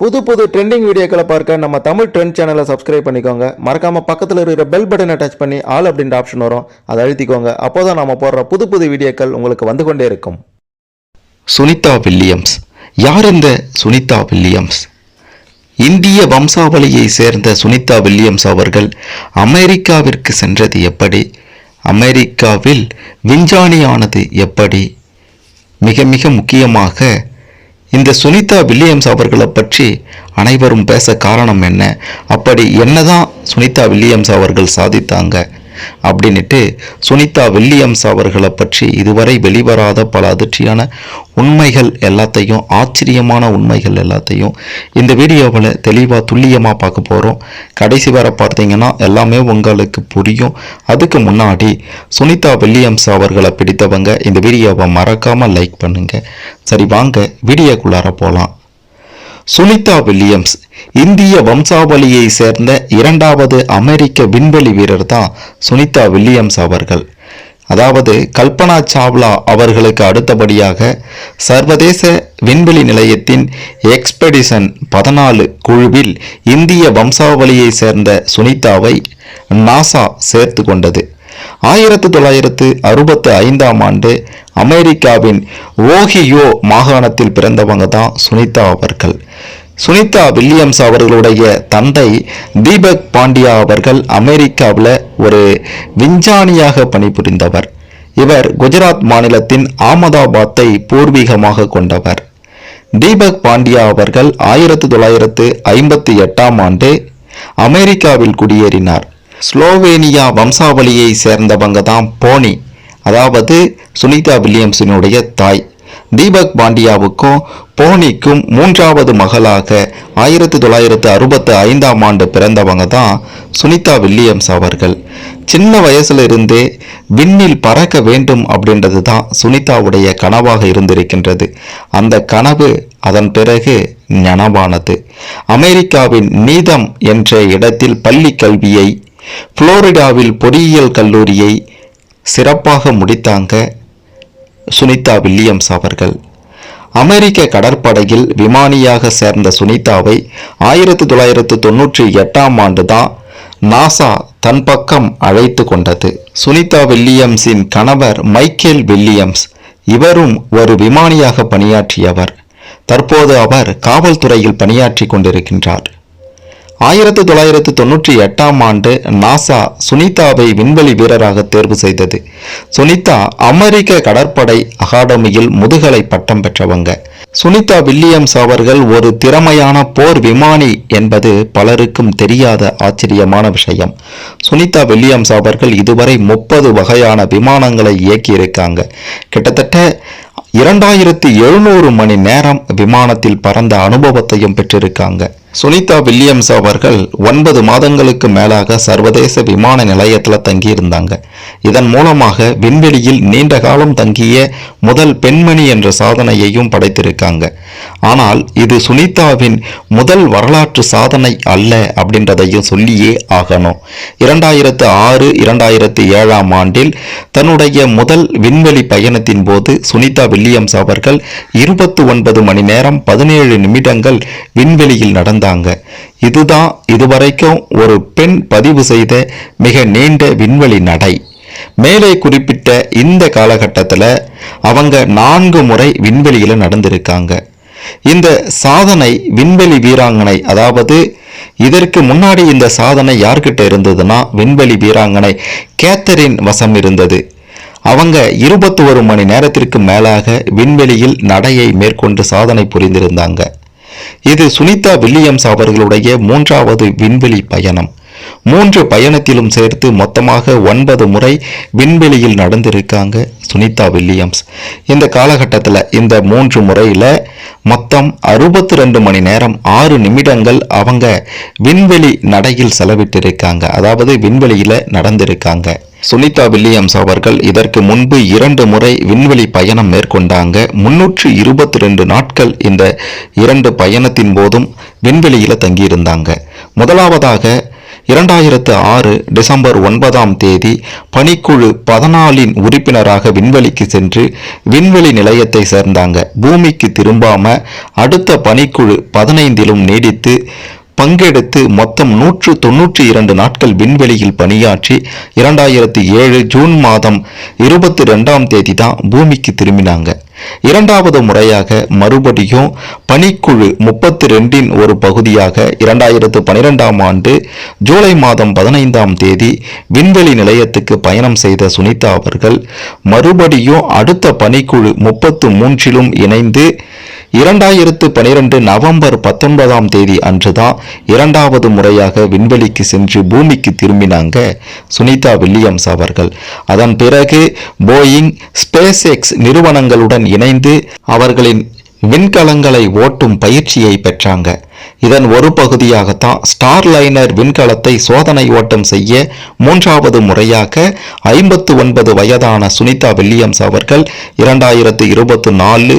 புது புது ட்ரெண்டிங் வீடியோக்களை பார்க்க நம்ம தமிழ் ட்ரெண்ட் சேனலை சப்ஸ்கிரைப் பண்ணிக்கோங்க. மறக்காமல் பக்கத்தில் இருக்கிற பெல் பட்டனை டச் பண்ணி ஆல் அப்படின்ற ஆப்ஷன் வரும். அதை அழுத்திக்கோங்க. அப்போதான் நம்ம போடுற புது புது வீடியோக்கள் உங்களுக்கு வந்து கொண்டே இருக்கும். சுனிதா வில்லியம்ஸ். யார் இந்த சுனிதா வில்லியம்ஸ்? இந்திய வம்சாவளியை சேர்ந்த சுனிதா வில்லியம்ஸ் அவர்கள் அமெரிக்காவிற்கு சென்றது எப்படி? அமெரிக்காவில் விஞ்ஞானியானது எப்படி? மிக மிக முக்கியமாக இந்த சுனிதா வில்லியம்ஸ் அவர்களை பற்றி அனைவரும் பேச காரணம் என்ன? அப்படி என்னதான் சுனிதா வில்லியம்ஸ் அவர்கள் சாதித்தாங்க? அப்படின்னுட்டு சுனிதா வில்லியம்ஸ் அவர்களை பற்றி இதுவரை வெளிவராத பல அதிர்ச்சியான உண்மைகள் எல்லாத்தையும் ஆச்சரியமான உண்மைகள் எல்லாத்தையும் இந்த வீடியோவில் தெளிவாக துல்லியமாக பார்க்க போகிறோம். கடைசி வரை பார்த்தீங்கன்னா எல்லாமே உங்களுக்கு புரியும். அதுக்கு முன்னாடி சுனிதா வில்லியம்ஸ் அவர்களை பிடித்தவங்க இந்த வீடியோவை மறக்காமல் லைக் பண்ணுங்க. சரி வாங்க வீடியோக்குள்ளார போகலாம். சுனிதா வில்லியம்ஸ் இந்திய வம்சாவளியை சேர்ந்த இரண்டாவது அமெரிக்க விண்வெளி வீரர் தான் சுனிதா வில்லியம்ஸ் அவர்கள். அதாவது கல்பனா சாவ்லா அவர்களுக்கு அடுத்தபடியாக சர்வதேச விண்வெளி நிலையத்தின் எக்ஸ்பெடிஷன் பதினாலு குழுவில் இந்திய வம்சாவளியை சேர்ந்த சுனிதாவை நாசா சேர்த்து கொண்டது. ஆயிரத்து தொள்ளாயிரத்து அறுபத்து ஐந்தாம் ஆண்டு அமெரிக்காவின் ஓஹியோ மாகாணத்தில் பிறந்தவங்க தான் சுனிதா அவர்கள். சுனிதா வில்லியம்ஸ் அவர்களுடைய தந்தை தீபக் பாண்டியா அவர்கள் அமெரிக்காவில் ஒரு விஞ்ஞானியாக பணிபுரிந்தவர். இவர் குஜராத் மாநிலத்தின் ஆமதாபாத்தை பூர்வீகமாக கொண்டவர். தீபக் பாண்டியா அவர்கள் ஆயிரத்து தொள்ளாயிரத்து ஐம்பத்தி எட்டாம் ஆண்டு அமெரிக்காவில் குடியேறினார். ஸ்லோவேனியா வம்சாவளியை சேர்ந்தவங்க தான் போனி அதாவது சுனிதா வில்லியம்ஸினுடைய தாய். தீபக் பாண்டியாவுக்கும் போனிக்கும் மூன்றாவது மகளாக ஆயிரத்தி தொள்ளாயிரத்து அறுபத்து ஐந்தாம் ஆண்டு பிறந்தவங்க தான் சுனிதா வில்லியம்ஸ் அவர்கள். சின்ன வயசுல இருந்தே விண்ணில் பறக்க வேண்டும் அப்படின்றது தான் சுனிதாவுடைய கனவாக இருந்திருக்கின்றது. அந்த கனவு அதன் பிறகு நனவானது அமெரிக்காவின் நீதம் என்ற இடத்தில் பள்ளி கல்வியை புளோரிடாவில் பொறியியல் கல்லூரியை சிறப்பாக முடித்தாங்க சுனிதா வில்லியம்ஸ் அவர்கள். அமெரிக்க கடற்படையில் விமானியாக சேர்ந்த சுனிதாவை ஆயிரத்தி தொள்ளாயிரத்து தொண்ணூற்றி எட்டாம் ஆண்டு தான் நாசா தன் பக்கம் அழைத்து கொண்டது. சுனிதா வில்லியம்ஸின் கணவர் மைக்கேல் வில்லியம்ஸ் இவரும் ஒரு விமானியாக பணியாற்றியவர். தற்போது அவர் காவல்துறையில் பணியாற்றி கொண்டிருக்கின்றார். ஆயிரத்தி தொள்ளாயிரத்து தொண்ணூற்றி எட்டாம் ஆண்டு நாசா சுனிதாவை விண்வெளி வீரராக தேர்வு செய்தது. சுனிதா அமெரிக்க கடற்படை அகாடமியில் முதுகலை பட்டம் பெற்றவங்க. சுனிதா வில்லியம்ஸ் அவர்கள் ஒரு திறமையான போர் விமானி என்பது பலருக்கும் தெரியாத ஆச்சரியமான விஷயம். சுனிதா வில்லியம்ஸ் அவர்கள் இதுவரை முப்பது வகையான விமானங்களை இயக்கியிருக்காங்க. கிட்டத்தட்ட இரண்டாயிரத்தி எழுநூறு மணி நேரம் விமானத்தில் பறந்த அனுபவத்தையும் பெற்றிருக்காங்க. சுனிதா வில்லியம்ஸ் அவர்கள் ஒன்பது மாதங்களுக்கு மேலாக சர்வதேச விமான நிலையத்தில் தங்கியிருந்தாங்க. இதன் மூலமாக விண்வெளியில் நீண்ட காலம் தங்கிய முதல் பெண்மணி என்ற சாதனையையும் படைத்திருக்காங்க. ஆனால் இது சுனிதாவின் முதல் வரலாற்று சாதனை அல்ல அப்படின்றதையும் சொல்லியே ஆகணும். இரண்டாயிரத்து ஆறு இரண்டாயிரத்து ஏழாம் ஆண்டில் தன்னுடைய முதல் விண்வெளி பயணத்தின் போது சுனிதா வில்லியம்ஸ் அவர்கள் இருபத்தி ஒன்பது மணி நேரம் பதினேழு நிமிடங்கள் விண்வெளியில் நடந்தாங்க இதுதான் இதுவரைக்கும் ஒரு பெண் பதிவு செய்த மிக நீண்ட விண்வெளி நடை. மேலே குறிப்பிட்ட இந்த காலகட்டத்தில் அவங்க நான்கு முறை விண்வெளியில் நடந்திருக்காங்க. இந்த சாதனை விண்வெளி வீராங்கனை அதாவது இதற்கு முன்னாடி இந்த சாதனை யார்கிட்ட இருந்ததுன்னா விண்வெளி வீராங்கனை கேத்தரின் வசம் இருந்தது. அவங்க இருபத்தி ஒரு மணி நேரத்திற்கு மேலாக விண்வெளியில் நடையை மேற்கொண்டு சாதனை புரிந்திருந்தாங்க. இது சுனிதா வில்லியம்ஸ் அவர்களுடைய மூன்றாவது விண்வெளி பயணம். மூன்று பயணத்திலும் சேர்த்து மொத்தமாக ஒன்பது முறை விண்வெளியில் நடந்திருக்காங்க சுனிதா வில்லியம்ஸ். இந்த காலகட்டத்தில் இந்த மூன்று முறையில் மொத்தம் அறுபத்தி ரெண்டு மணி நேரம் ஆறு நிமிடங்கள் அவங்க விண்வெளி நடையில் செலவிட்டிருக்காங்க. அதாவது விண்வெளியில் நடந்திருக்காங்க. சுனிதா வில்லியம்ஸ் அவர்கள் இதற்கு முன்பு இரண்டு முறை விண்வெளி பயணம் மேற்கொண்டாங்க. முன்னூற்று இருபத்தி ரெண்டு நாட்கள் இந்த இரண்டு பயணத்தின் போதும் விண்வெளியில் தங்கியிருந்தாங்க. முதலாவதாக இரண்டாயிரத்து ஆறு டிசம்பர் ஒன்பதாம் தேதி பணிக்குழு பதினாலின் உறுப்பினராக விண்வெளிக்கு சென்று விண்வெளி நிலையத்தை சேர்ந்தாங்க. பூமிக்கு திரும்பாம அடுத்த பணிக்குழு பதினைந்திலும் நீடித்து பங்கெடுத்து மொத்தம் நூற்று தொன்னூற்றி இரண்டு நாட்கள் விண்வெளியில் பணியாற்றி இரண்டாயிரத்தி ஏழு ஜூன் மாதம் இருபத்தி ரெண்டாம் தேதி தான் பூமிக்கு திரும்பினாங்க. இரண்டாவது முறையாக மறுபடியும் பணிக்குழு முப்பத்தி ரெண்டின் ஒரு பகுதியாக இரண்டாயிரத்து பனிரெண்டாம் ஆண்டு ஜூலை மாதம் பதினைந்தாம் தேதி விண்வெளி நிலையத்துக்கு பயணம் செய்த சுனிதா அவர்கள் மறுபடியும் அடுத்த பணிக்குழு முப்பத்து மூன்றிலும் இணைந்து இரண்டாயிரத்து பனிரெண்டு நவம்பர் பத்தொன்பதாம் தேதி அன்றுதான் இரண்டாவது முறையாக விண்வெளிக்கு சென்று பூமிக்கு திரும்பினாங்க சுனிதா வில்லியம்ஸ் அவர்கள். அதன் பிறகு போயிங் ஸ்பேஸ் எக்ஸ் நிறுவனங்களுடன் இணைந்து அவர்களின் விண்கலங்களை ஓட்டும் பயிற்சியை பெற்றாங்க. இதன் ஒரு பகுதியாகத்தான் ஸ்டார்லைனர் விண்கலத்தை சோதனை ஓட்டம் செய்ய மூன்றாவது முறையாக ஐம்பத்து ஒன்பது வயதான சுனிதா வில்லியம்ஸ் அவர்கள் இரண்டாயிரத்து இருபத்தி நாலு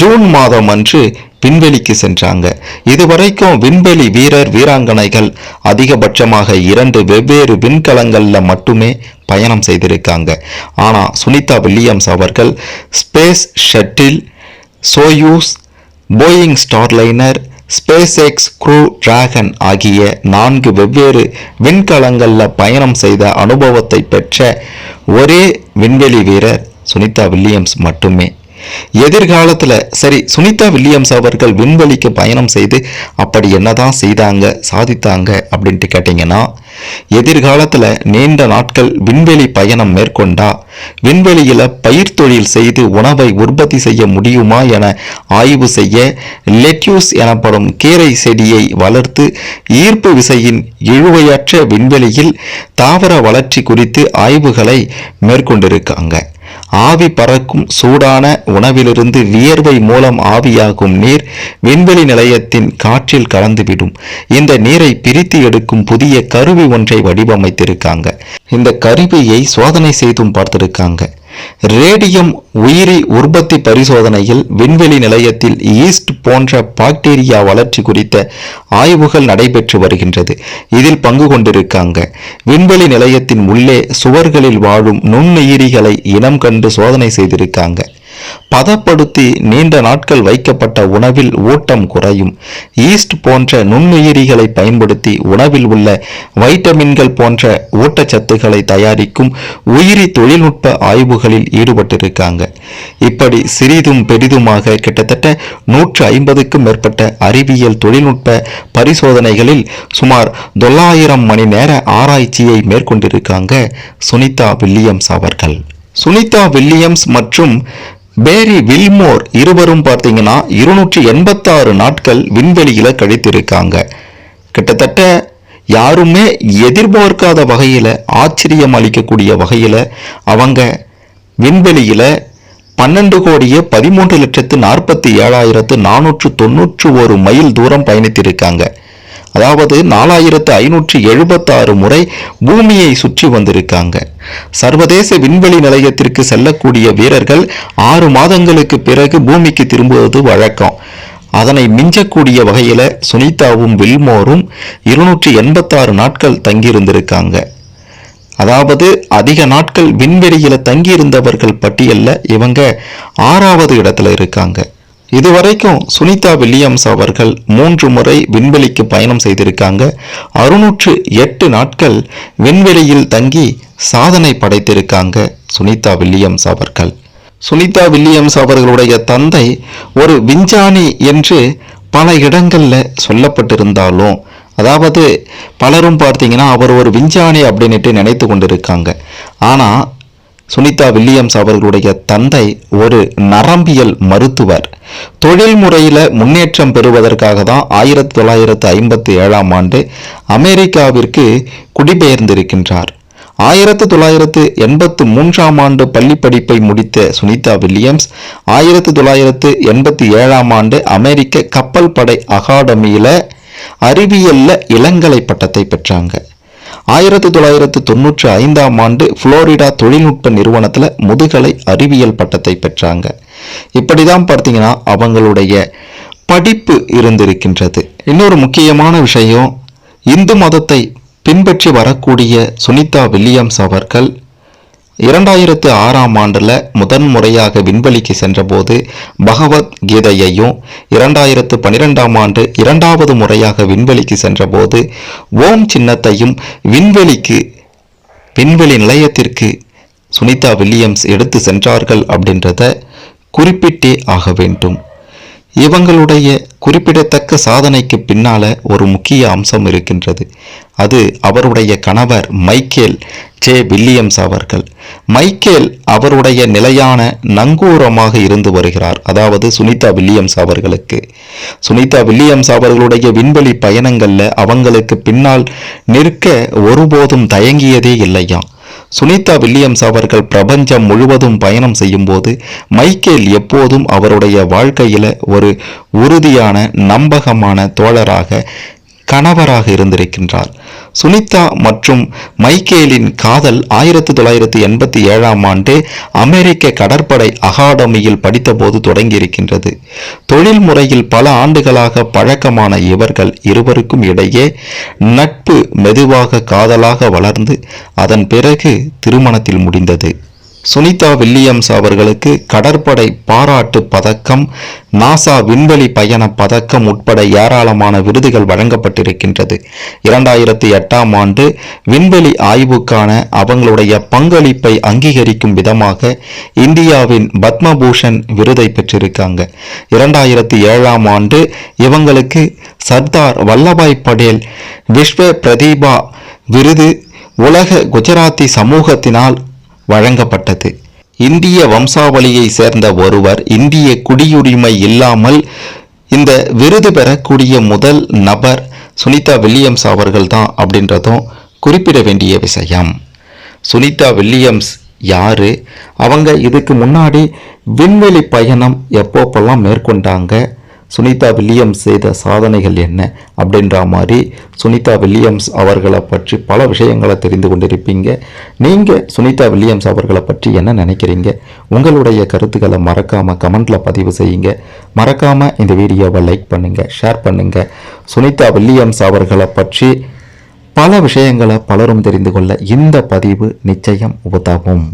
ஜூன் மாதம் அன்று விண்வெளிக்கு சென்றாங்க. இதுவரைக்கும் விண்வெளி வீரர் வீராங்கனைகள் அதிகபட்சமாக இரண்டு வெவ்வேறு விண்கலங்களில் மட்டுமே பயணம் செய்திருக்காங்க. ஆனால் சுனிதா வில்லியம்ஸ் அவர்கள் space shuttle Soyuz Boeing Starliner SpaceX Crew Dragon ஆகிய நான்கு வெவ்வேறு விண்கலங்களில் பயணம் செய்த அனுபவத்தை பெற்ற ஒரே விண்வெளி வீரர் சுனிதா வில்லியம்ஸ் மட்டுமே. எதிர்காலத்தில் சரி சுனிதா வில்லியம்ஸ் அவர்கள் விண்வெளிக்கு பயணம் செய்து அப்படி என்னதான் செய்தாங்க சாதித்தாங்க அப்படின்ட்டு கேட்டிங்கன்னா எதிர்காலத்தில் நீண்ட நாட்கள் விண்வெளி பயணம் மேற்கொண்டா விண்வெளியில் பயிர் தொழில் செய்து உணவை உற்பத்தி செய்ய முடியுமா என ஆய்வு செய்ய லெட்யூஸ் எனப்படும் கீரை செடியை வளர்த்து ஈர்ப்பு விசையின் இழுவையற்ற விண்வெளியில் தாவர வளர்ச்சி குறித்து ஆய்வுகளை மேற்கொண்டிருக்காங்க. ஆவி பறக்கும் சூடான உணவிலிருந்து வியர்வை மூலம் ஆவியாகும் நீர் விண்வெளி நிலையத்தின் காற்றில் கலந்துவிடும். இந்த நீரை பிரித்து எடுக்கும் புதிய கருவி ஒன்றை வடிவமைத்திருக்காங்க. இந்த கருவியை சோதனை செய்தும் பார்த்திருக்காங்க. ரேடியம் உயிரி உற்பத்தி பரிசோதனையில் விண்வெளி நிலையத்தில் ஈஸ்ட் போன்ற பாக்டீரியா வளர்ச்சி குறித்த ஆய்வுகள் நடைபெற்று வருகின்றது. இதில் பங்கு கொண்டிருக்காங்க. விண்வெளி நிலையத்தின் உள்ளே சுவர்களில் வாழும் நுண்ணுயிரிகளை இனம் கண்டு சோதனை செய்திருக்காங்க. பதப்படுத்தி நீண்ட நாட்கள் வைக்கப்பட்ட உணவில் ஊட்டம் குறையும். ஈஸ்ட் போன்ற நுண்ணுயிரிகளை பயன்படுத்தி உணவில் உள்ள வைட்டமின்கள் போன்ற ஊட்டச்சத்துக்களை தயாரிக்கும் உயிரி தொழில்நுட்ப ஆய்வுகளில் ஈடுபட்டிருக்காங்க. இப்படி சிறிதும் பெரிதுமாக கிட்டத்தட்ட நூற்று ஐம்பதுக்கும் மேற்பட்ட அறிவியல் தொழில்நுட்ப பரிசோதனைகளில் சுமார் தொள்ளாயிரம் மணி நேர ஆராய்ச்சியை மேற்கொண்டிருக்காங்க சுனிதா வில்லியம்ஸ் அவர்கள். சுனிதா வில்லியம்ஸ் மற்றும் பேரி வில்மோர் இருவரும் பார்த்தீங்கன்னா இருநூற்றி எண்பத்தாறு நாட்கள் விண்வெளியில் கழித்திருக்காங்க. கிட்டத்தட்ட யாருமே எதிர்பார்க்காத வகையில் ஆச்சரியம் அளிக்கக்கூடிய வகையில் அவங்க விண்வெளியில் பன்னெண்டு கோடியே பதிமூன்று லட்சத்து நாற்பத்தி ஏழாயிரத்து நானூற்று தொன்னூற்று ஒரு மைல் தூரம் பயணித்திருக்காங்க. அதாவது நாலாயிரத்து ஐநூற்றி எழுபத்தாறு முறை பூமியை சுற்றி வந்திருக்காங்க. சர்வதேச விண்வெளி நிலையத்திற்கு செல்லக்கூடிய வீரர்கள் ஆறு மாதங்களுக்கு பிறகு பூமிக்கு திரும்புவது வழக்கம். அதனை மிஞ்சக்கூடிய வகையில் சுனிதாவும் வில்மோரும் இருநூற்றி எண்பத்தாறு நாட்கள் தங்கியிருந்திருக்காங்க. அதாவது அதிக நாட்கள் விண்வெளியில் தங்கியிருந்தவர்கள் பட்டியலில் இவங்க ஆறாவது இடத்துல இருக்காங்க. இதுவரைக்கும் சுனிதா வில்லியம்ஸ் அவர்கள் மூன்று முறை விண்வெளிக்கு பயணம் செய்திருக்காங்க. அறுநூற்று எட்டு நாட்கள் விண்வெளியில் தங்கி சாதனை படைத்திருக்காங்க சுனிதா வில்லியம்ஸ் அவர்கள். சுனிதா வில்லியம்ஸ் அவர்களுடைய தந்தை ஒரு விஞ்ஞானி என்று பல இடங்களில் சொல்லப்பட்டிருந்தாலும் அதாவது பலரும் பார்த்தீங்கன்னா அவர் ஒரு விஞ்ஞானி அப்படின்னுட்டு நினைத்து கொண்டிருக்காங்க. ஆனால் சுனிதா வில்லியம்ஸ் அவர்களுடைய தந்தை ஒரு நரம்பியல் மருத்துவர். தொழில் முறையில் முன்னேற்றம் பெறுவதற்காக தான் ஆயிரத்தி தொள்ளாயிரத்து ஐம்பத்தி ஏழாம் ஆண்டு அமெரிக்காவிற்கு குடிபெயர்ந்திருக்கின்றார். ஆயிரத்து தொள்ளாயிரத்து எண்பத்து மூன்றாம் ஆண்டு பள்ளி படிப்பை முடித்த சுனிதா வில்லியம்ஸ் ஆயிரத்து தொள்ளாயிரத்து எண்பத்தி ஏழாம் ஆண்டு அமெரிக்க கப்பல் படை அகாடமியில் அறிவியலில் இளங்கலை பட்டத்தை பெற்றாங்க. ஆயிரத்தி தொள்ளாயிரத்து தொண்ணூற்றி ஐந்தாம் ஆண்டு புளோரிடா தொழில்நுட்ப நிறுவனத்தில் முதுகலை அறிவியல் பட்டத்தை பெற்றாங்க. இப்படி தான் பார்த்தீங்கன்னா அவங்களுடைய படிப்பு இருந்திருக்கின்றது. இன்னொரு முக்கியமான விஷயம் இந்து மதத்தை பின்பற்றி வரக்கூடிய சுனிதா வில்லியம்ஸ் அவர்கள் இரண்டாயிரத்து ஆறாம் ஆண்டில் முதன் முறையாக விண்வெளிக்கு சென்றபோது பகவத் கீதையையும் இரண்டாயிரத்து பன்னிரெண்டாம் ஆண்டு இரண்டாவது முறையாக விண்வெளிக்கு சென்றபோது ஓம் சின்னத்தையும் விண்வெளிக்கு விண்வெளி நிலையத்திற்கு சுனிதா வில்லியம்ஸ் எடுத்து சென்றார்கள் அப்படின்றத குறிப்பிட்டே ஆக வேண்டும். இவங்களுடைய குறிப்பிடத்தக்க சாதனைக்கு பின்னால ஒரு முக்கிய அம்சம் இருக்கின்றது. அது அவருடைய கணவர் மைக்கேல் ஜே. வில்லியம்ஸ் அவர்கள். மைக்கேல் அவருடைய நிலையான நங்கூரமாக இருந்து வருகிறார். அதாவது சுனிதா வில்லியம்ஸ் அவர்களுக்கு. சுனிதா வில்லியம்ஸ் அவர்களுடைய விண்வெளி பயணங்களில் அவங்களுக்கு பின்னால் நிற்க ஒருபோதும் தயங்கியதே இல்லையாம். சுனிதா வில்லியம்ஸ் அவர்கள் பிரபஞ்சம் முழுவதும் பயணம் செய்யும்போது மைக்கேல் எப்போதும் அவருடைய வாழ்க்கையில ஒரு உறுதியான நம்பகமான தோழராக கணவராக இருந்திருக்கின்றார். சுனிதா மற்றும் மைக்கேலின் காதல் ஆயிரத்தி தொள்ளாயிரத்தி எண்பத்தி ஏழாம் ஆண்டு அமெரிக்க கடற்படை அகாடமியில் படித்தபோது தொடங்கியிருக்கின்றது. தொழில் முறையில் பல ஆண்டுகளாக பழக்கமான இவர்கள் இருவருக்கும் இடையே நட்பு மெதுவாக காதலாக வளர்ந்து அதன் பிறகு திருமணத்தில் முடிந்தது. சுனிதா வில்லியம்ஸ் அவர்களுக்கு கடற்படை பாராட்டு பதக்கம் நாசா விண்வெளி பயண பதக்கம் உட்பட ஏராளமான விருதுகள் வழங்கப்பட்டிருக்கின்றது. இரண்டாயிரத்தி எட்டாம் ஆண்டு விண்வெளி ஆய்வுக்கான அவங்களுடைய பங்களிப்பை அங்கீகரிக்கும் விதமாக இந்தியாவின் பத்மபூஷன் விருதை பெற்றிருக்காங்க. இரண்டாயிரத்தி ஏழாம் ஆண்டு இவங்களுக்கு சர்தார் வல்லபாய் படேல் விஸ்வ பிரதீபா விருது உலக குஜராத்தி சமூகத்தினால் வழங்கப்பட்டது. இந்திய வம்சாவளியை சேர்ந்த ஒருவர் இந்திய குடியுரிமை இல்லாமல் இந்த விருது பெறக்கூடிய முதல் நபர் சுனிதா வில்லியம்ஸ் அவர்கள்தான் அப்படின்றதும் குறிப்பிட வேண்டிய விஷயம். சுனிதா வில்லியம்ஸ் யாரு? அவங்க இதுக்கு முன்னாடி விண்வெளி பயணம் எப்போப்பெல்லாம் மேற்கொண்டாங்க? சுனிதா வில்லியம்ஸ் செய்த சாதனைகள் என்ன அப்படின்ற மாதிரி சுனிதா வில்லியம்ஸ் அவர்களை பற்றி பல விஷயங்களை தெரிந்து கொண்டிருப்பீங்க. நீங்கள் சுனிதா வில்லியம்ஸ் அவர்களை பற்றி என்ன நினைக்கிறீங்க? உங்களுடைய கருத்துக்களை மறக்காமல் கமெண்ட்டில் பதிவு செய்யுங்க. மறக்காமல் இந்த வீடியோவை லைக் பண்ணுங்கள் ஷேர் பண்ணுங்கள் சுனிதா வில்லியம்ஸ் அவர்களை பற்றி பல விஷயங்களை பலரும் தெரிந்து கொள்ள இந்த பதிவு நிச்சயம் உதவும்.